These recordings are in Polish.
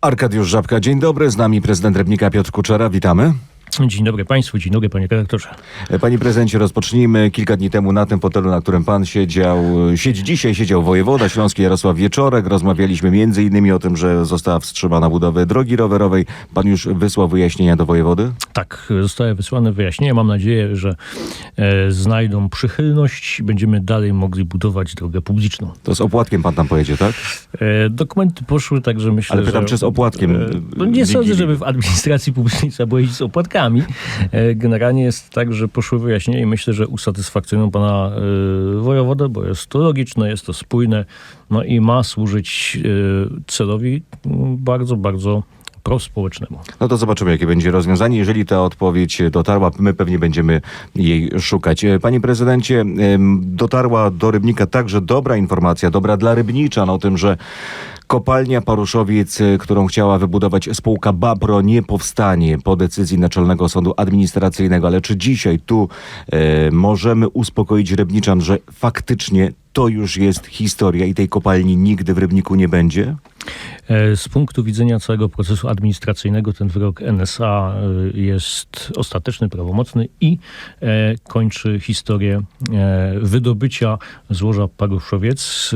Arkadiusz Żabka, dzień dobry. Z nami prezydent Rybnika Piotr Kuczera. Witamy. Dzień dobry Państwu, dzień dobry Panie redaktorze. Panie prezydencie, rozpocznijmy. Kilka dni temu na tym fotelu, na którym pan siedział, siedzi dzisiaj, siedział wojewoda śląski Jarosław Wieczorek. Rozmawialiśmy między innymi o tym, że została wstrzymana budowa drogi rowerowej. Pan już wysłał wyjaśnienia do wojewody? Tak, zostały wysłane wyjaśnienia. Mam nadzieję, że e, znajdą przychylność i będziemy dalej mogli budować drogę publiczną. To z opłatkiem pan tam pojedzie, tak? E, dokumenty poszły, także myślę, Ale pytam, że... czy z opłatkiem? E, no nie sądzę, żeby w administracji publicznej trzeba było jeździć z opłatkami. E, generalnie jest tak, że poszły wyjaśnienia i myślę, że usatysfakcjonują pana e, wojewodę, bo jest to logiczne, jest to spójne, no i ma służyć e, celowi m, bardzo, bardzo prospołecznemu. No to zobaczymy, jakie będzie rozwiązanie. Jeżeli ta odpowiedź dotarła, my pewnie będziemy jej szukać. Panie prezydencie, dotarła do Rybnika także dobra informacja, dobra dla Rybniczan o tym, że kopalnia Paruszowiec, e, którą chciała wybudować spółka Babro, nie powstanie po decyzji Naczelnego Sądu Administracyjnego. Ale czy dzisiaj tu e, możemy uspokoić Rybniczan, że faktycznie to już jest historia i tej kopalni nigdy w Rybniku nie będzie? E, Z punktu widzenia całego procesu administracyjnego ten wyrok NSA e, jest ostateczny, prawomocny i e, kończy historię wydobycia złoża Paruszowiec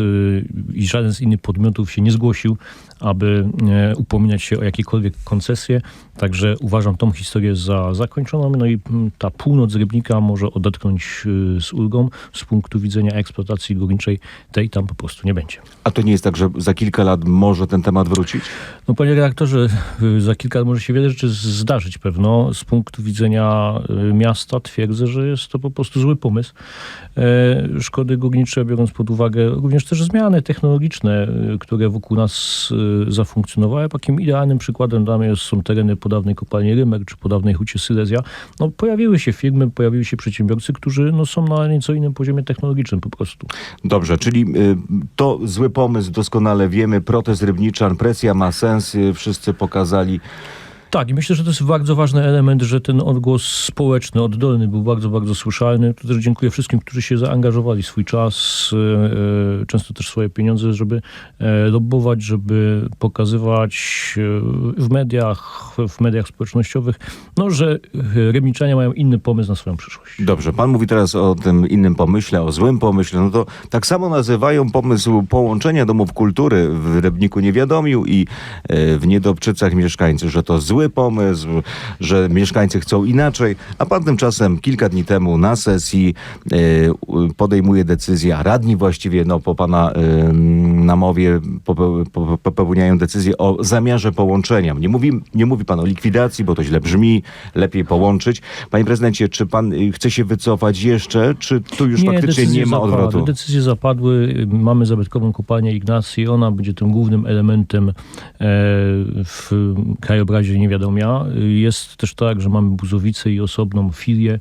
i żaden z innych podmiotów się nie zgłosił, aby e, upominać się o jakiekolwiek koncesje. Także uważam tą historię za zakończoną. No i mm, ta północ Rybnika może odetchnąć e, z ulgą. Z punktu widzenia eksploatacji górniczej tej tam po prostu nie będzie. A to nie jest tak, że za kilka lat może ten temat wrócić? No panie redaktorze, y, za kilka lat może się wiele rzeczy zdarzyć pewno. Z punktu widzenia y, miasta twierdzę, że jest to po prostu zły pomysł. E, Szkody górnicze, biorąc pod uwagę również też zmiany technologiczne, y, które wokół nas y, zafunkcjonowały. Takim idealnym przykładem dla mnie są tereny po dawnej kopalni Rymek czy po dawnej hucie Sylesia. No, pojawiły się firmy, pojawiły się przedsiębiorcy, którzy no, są na nieco innym poziomie technologicznym po prostu. Dobrze, czyli y, to zły pomysł, doskonale wiemy. Protest Rybniczan, presja ma sens, y, wszyscy pokazali. Tak, i myślę, że to jest bardzo ważny element, że ten odgłos społeczny, oddolny był bardzo, bardzo słyszalny. Tu też dziękuję wszystkim, którzy się zaangażowali swój czas, e, e, często też swoje pieniądze, żeby e, lobbować, żeby pokazywać w mediach, w mediach społecznościowych, no, że Rybniczanie mają inny pomysł na swoją przyszłość. Dobrze, pan mówi teraz o tym innym pomyśle, o złym pomyśle. No to tak samo nazywają pomysł połączenia domów kultury w Rybniku Niewiadomiu i w Niedobczycach mieszkańcy, że to zły pomysł, że mieszkańcy chcą inaczej. A pan tymczasem kilka dni temu na sesji y, podejmuje decyzję, a radni właściwie no, po pana namowie pope- po- popełniają decyzję o zamiarze połączenia. Nie mówi, nie mówi pan o likwidacji, bo to źle brzmi, lepiej połączyć. Panie prezydencie, czy pan y, chce się wycofać jeszcze, czy tu już faktycznie decyzje nie ma zapadły. odwrotu? Decyzje zapadły. Mamy zabytkową kopalnię Ignacji. Ona będzie tym głównym elementem e, w krajobrazie Niewiadomia. Jest też tak, że mamy Buzowice i osobną filię.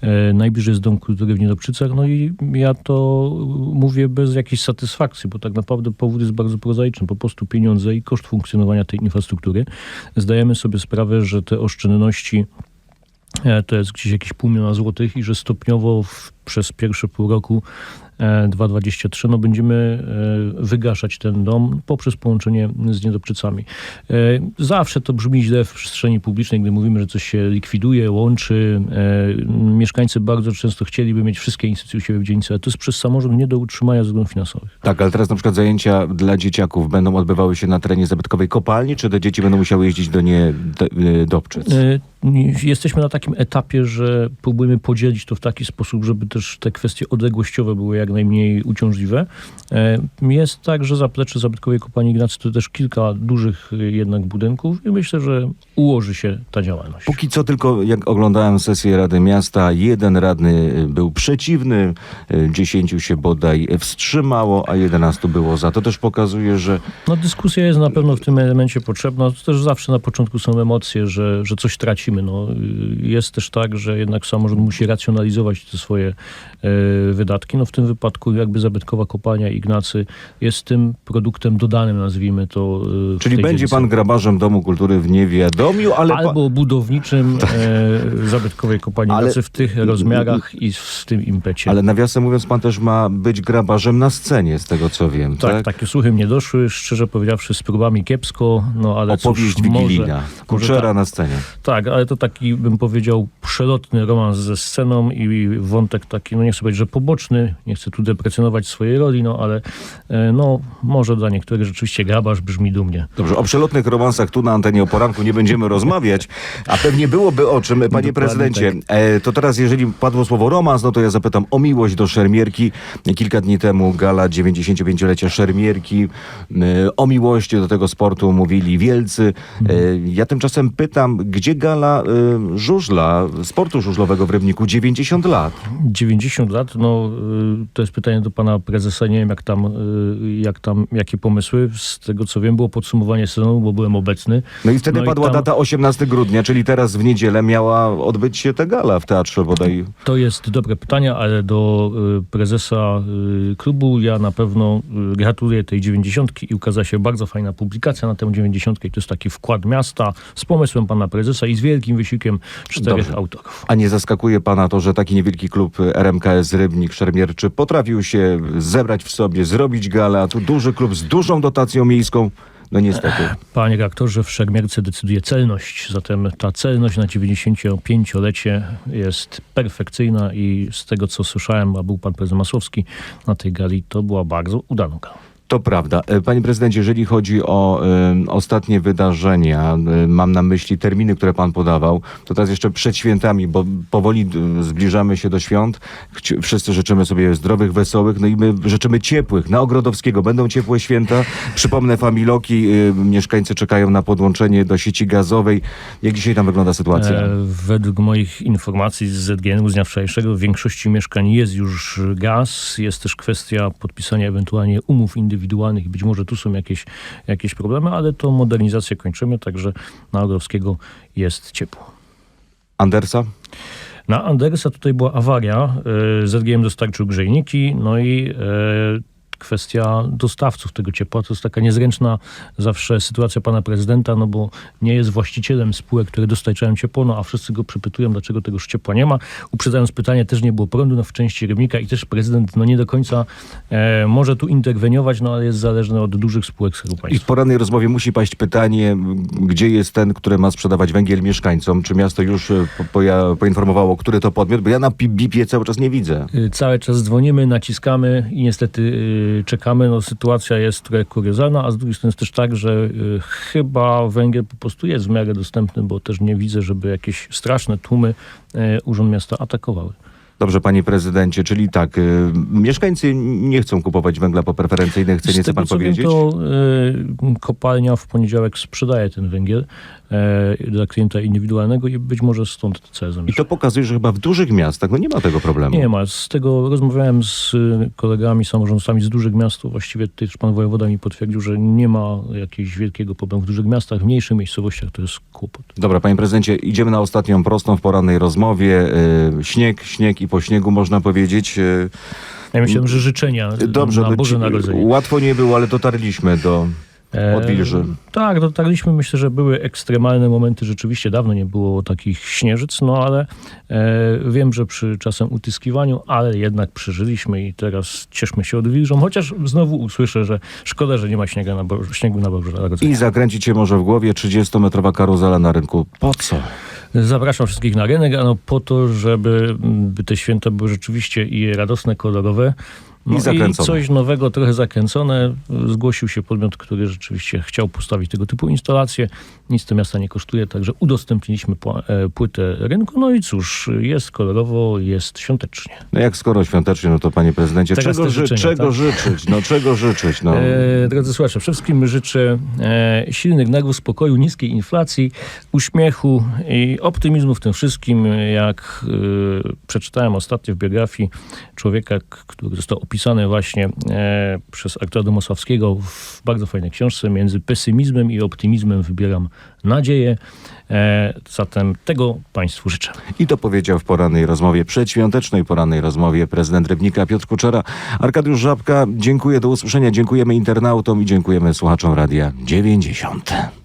E, Najbliżej jest Dom Kultury w Niedobczycach. No i ja to mówię bez jakiejś satysfakcji, bo tak naprawdę powód jest bardzo prozaiczny. Po prostu pieniądze i koszt funkcjonowania tej infrastruktury. Zdajemy sobie sprawę, że te oszczędności E, to jest gdzieś jakieś pół miliona złotych i że stopniowo w, przez pierwsze pół roku e, 2023 no będziemy e, wygaszać ten dom poprzez połączenie z niedobczycami. E, Zawsze to brzmi źle w przestrzeni publicznej, gdy mówimy, że coś się likwiduje, łączy. E, Mieszkańcy bardzo często chcieliby mieć wszystkie instytucje u siebie w dzielnicy, ale to jest przez samorząd nie do utrzymania ze względów finansowych. Tak, ale teraz na przykład zajęcia dla dzieciaków będą odbywały się na terenie zabytkowej kopalni, czy te dzieci będą musiały jeździć do Niedobczyc? E, Jesteśmy na takim etapie, że próbujemy podzielić to w taki sposób, żeby też te kwestie odległościowe były jak najmniej uciążliwe. E, Jest tak, że zaplecze zabytkowej kopalni Ignacy to też kilka dużych e, jednak budynków i myślę, że ułoży się ta działalność. Póki co tylko, jak oglądałem sesję Rady Miasta, jeden radny był przeciwny, y, dziesięciu się bodaj wstrzymało, a jedenastu było za. To też pokazuje, że No dyskusja jest na pewno w tym elemencie potrzebna. To też zawsze na początku są emocje, że, że coś tracimy. No, y, jest też tak, że jednak samorząd musi racjonalizować te swoje e, wydatki. No, w tym wypadku jakby zabytkowa kopalnia Ignacy jest tym produktem dodanym, nazwijmy to. e, Czyli będzie dzielnicy. pan grabarzem Domu Kultury w Niewiadomiu, ale... Albo budowniczym e, zabytkowej kopalni Ale- Ignacy w tych rozmiarach i w tym impecie. Ale nawiasem mówiąc, pan też ma być grabarzem na scenie, z tego co wiem, tak, tak? takie słuchy mnie doszły, szczerze powiedziawszy, z próbami kiepsko, no ale Opowieść cóż, wigilijna. Kuczera może na scenie. tak, ale to taki, bym powiedział, przelotny romans ze sceną i wątek taki, no nie chcę powiedzieć, że poboczny, nie chcę tu deprecjonować swojej roli, no ale e, no może dla niektórych rzeczywiście grabarz brzmi dumnie. Dobrze, o przelotnych romansach tu na antenie o poranku nie będziemy rozmawiać, a pewnie byłoby o czym, panie Dokładnie prezydencie. tak. E, to teraz, jeżeli padło słowo romans, no to ja zapytam o miłość do szermierki. Kilka dni temu gala 95-lecia szermierki. E, o miłości do tego sportu mówili wielcy. E, ja tymczasem pytam, gdzie gala żużla, sportu żużlowego w Rybniku 90 lat? 90 lat, no y, to jest pytanie do pana prezesa, nie wiem jak tam, y, jak tam, jakie pomysły. Z tego co wiem było podsumowanie sezonu, bo byłem obecny. No i wtedy No i padła tam- data 18 grudnia, czyli teraz w niedzielę miała odbyć się ta gala w teatrze bodaj. To jest dobre pytanie, ale do y, prezesa y, klubu ja na pewno gratuluję tej 90 i ukazała się bardzo fajna publikacja na tę 90 i to jest taki wkład miasta z pomysłem pana prezesa i z wielkim wysiłkiem czterech Dobrze. autorów. A nie zaskakuje pana to, że taki niewielki klub RMKS Rybnik Szermierczy potrafił się zebrać w sobie, zrobić galę, a tu duży klub z dużą dotacją miejską? No niestety. Panie rektorze, w Szermierce decyduje celność, zatem ta celność na 95-lecie jest perfekcyjna i z tego co słyszałem, a był pan prezes Masłowski na tej gali, to była bardzo udana gala. To prawda. E, Panie prezydencie, jeżeli chodzi o e, ostatnie wydarzenia, e, mam na myśli terminy, które pan podawał, to teraz jeszcze przed świętami, bo powoli e, zbliżamy się do świąt. Chci- Wszyscy życzymy sobie zdrowych, wesołych, no i my życzymy ciepłych. Na Ogrodowskiego będą ciepłe święta. Przypomnę, Familoki, e, mieszkańcy czekają na podłączenie do sieci gazowej. Jak dzisiaj tam wygląda sytuacja? E, według moich informacji z ZGN-u z dnia wczorajszego w większości mieszkań jest już gaz. Jest też kwestia podpisania ewentualnie umów indywidualnych i być może tu są jakieś, jakieś problemy, ale to modernizację kończymy, także na Ogrodowskiego jest ciepło. Andersa? Na Andersa tutaj była awaria. e, ZGM dostarczył grzejniki, no i e, kwestia dostawców tego ciepła. To jest taka niezręczna zawsze sytuacja pana prezydenta, no bo nie jest właścicielem spółek, które dostarczają ciepło, no a wszyscy go przypytują, dlaczego tegoż ciepła nie ma. Uprzedzając pytanie, też nie było prądu no, w części Rybnika i też prezydent no nie do końca e, może tu interweniować, no ale jest zależny od dużych spółek Skarbu I w Państwa. porannej rozmowie musi paść pytanie, gdzie jest ten, który ma sprzedawać węgiel mieszkańcom? Czy miasto już e, po, poja- poinformowało, który to podmiot? Bo ja na pi- BIP-ie cały czas nie widzę. Y, Cały czas dzwonimy, naciskamy i niestety y, czekamy. No, sytuacja jest trochę kuriozalna, a z drugiej strony jest też tak, że y, chyba węgiel po prostu jest w miarę dostępny, bo też nie widzę, żeby jakieś straszne tłumy y, Urząd Miasta atakowały. Dobrze, panie prezydencie, czyli tak, y, mieszkańcy nie chcą kupować węgla po preferencyjnej cenie, chce pan co wiem, powiedzieć? to y, kopalnia w poniedziałek sprzedaje ten węgiel y, dla klienta indywidualnego i być może stąd całe I to pokazuje, że chyba w dużych miastach no nie ma tego problemu. Nie ma. Z tego rozmawiałem z y, kolegami, samorządowcami z dużych miast. Właściwie też pan wojewoda mi potwierdził, że nie ma jakiegoś wielkiego problemu w dużych miastach. W mniejszych miejscowościach to jest kłopot. Dobra, panie prezydencie, idziemy na ostatnią prostą w porannej rozmowie. Y, śnieg, śnieg i po śniegu można powiedzieć. Y, Ja myślałem, że życzenia dobrze, na Boże Narodzenie. łatwo nie było, ale dotarliśmy do E, odwilży. Tak, dotarliśmy. Myślę, że były ekstremalne momenty. Rzeczywiście dawno nie było takich śnieżyc, no ale e, wiem, że przy czasem utyskiwaniu, ale jednak przeżyliśmy i teraz cieszmy się odwilżą. Chociaż znowu usłyszę, że szkoda, że nie ma śniega na Bo- śniegu na Boże Narodzenie. I zakręcić się może w głowie 30-metrowa karuzela na rynku. Po co? Zapraszam wszystkich na rynek, ano po to, żeby mm, te święta były rzeczywiście i radosne, kolorowe. No I zakręcone. coś nowego, trochę zakręcone. Zgłosił się podmiot, który rzeczywiście chciał postawić tego typu instalacje. Nic to miasta nie kosztuje, także udostępniliśmy e, płytę rynku. No i cóż, jest kolorowo, jest świątecznie. No jak skoro świątecznie, no to panie prezydencie, Teraz czego, życzenia, czego tak? życzyć? No czego życzyć? No. E, drodzy słuchacze, wszystkim życzę e, silnych nerwów, spokoju, niskiej inflacji, uśmiechu i optymizmu w tym wszystkim. Jak e, przeczytałem ostatnio w biografii człowieka, który został opisany właśnie e, przez aktora Domosławskiego w bardzo fajnej książce. Między pesymizmem i optymizmem wybieram nadzieję. E, zatem tego Państwu życzę. I to powiedział w porannej rozmowie, przedświątecznej porannej rozmowie prezydent Rybnika Piotr Kuczera. Arkadiusz Żabka, dziękuję, do usłyszenia. Dziękujemy internautom i dziękujemy słuchaczom Radia 90.